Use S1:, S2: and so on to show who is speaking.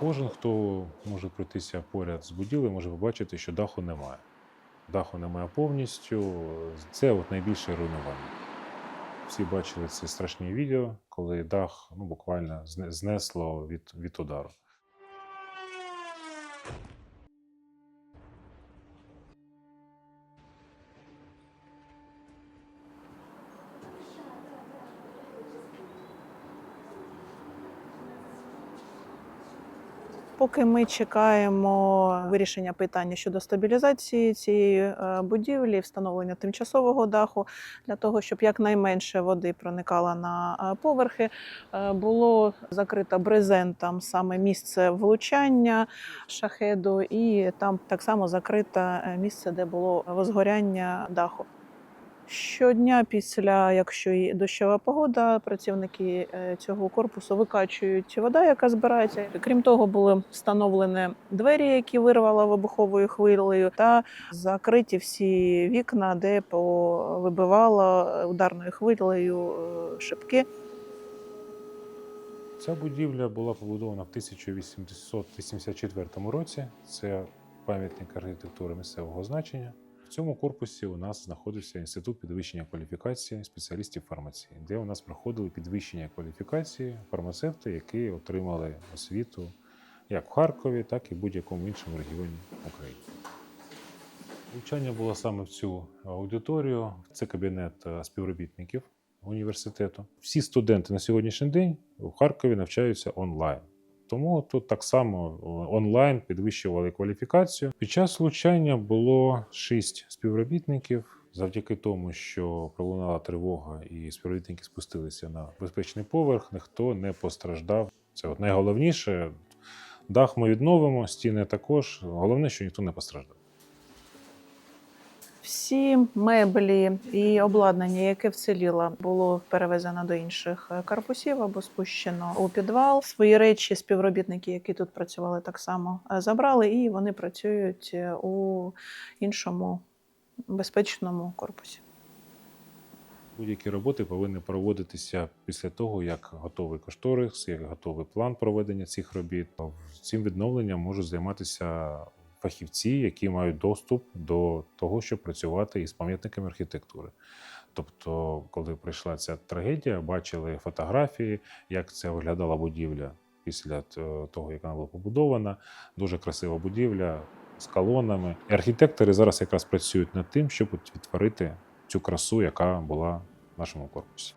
S1: Кожен, хто може пройтися поряд з будівлею, може побачити, що даху немає. Даху немає повністю. Це от найбільше руйнування. Всі бачили ці страшні відео, коли дах ну, буквально знесло від, від удару.
S2: Поки ми чекаємо вирішення питання щодо стабілізації цієї е, будівлі, встановлення тимчасового даху для того, щоб якнайменше води проникало на е, поверхи, е, було закрито брезентом саме місце влучання шахеду, і там так само закрите місце, де було возгоряння даху. Щодня, після якщо і дощова погода, працівники е, цього корпусу викачують вода, яка збирається. Крім того, були встановлені двері, які вирвало вибуховою хвилею, та закриті всі вікна, де повибивало ударною хвилею е, шибки.
S1: Ця будівля була побудована в 1884 році. Це пам'ятник архітектури місцевого значення. В цьому корпусі у нас знаходився інститут підвищення кваліфікації спеціалістів фармації, де у нас проходили підвищення кваліфікації фармацевти, які отримали освіту як в Харкові, так і в будь-якому іншому регіоні України. Навчання було саме в цю аудиторію. Це кабінет е, співробітників університету. Всі студенти на сьогоднішній день у Харкові навчаються онлайн. Тому тут так само онлайн підвищували кваліфікацію. Під час влучання було шість співробітників. Завдяки тому, що пролунала тривога і співробітники спустилися на безпечний поверх, ніхто не постраждав. Це от найголовніше. Дах ми відновимо, стіни також. Головне, що ніхто не постраждав.
S2: Всі меблі і обладнання, яке вціліло, було перевезено до інших е, корпусів або спущено у підвал. Свої речі співробітники, які тут працювали, так само е, забрали, і вони працюють е, у іншому безпечному корпусі.
S1: Будь-які роботи повинні проводитися після того, як готовий кошторис, як готовий план проведення цих робіт. Цим відновленням можуть займатися фахівці, які мають доступ до того, щоб працювати із пам'ятниками архітектури. Тобто, коли прийшла ця трагедія, бачили фотографії, як це виглядала будівля після того, як вона була побудована. Дуже красива будівля з колонами. І архітектори зараз якраз працюють над тим, щоб відтворити цю красу, яка була в нашому корпусі.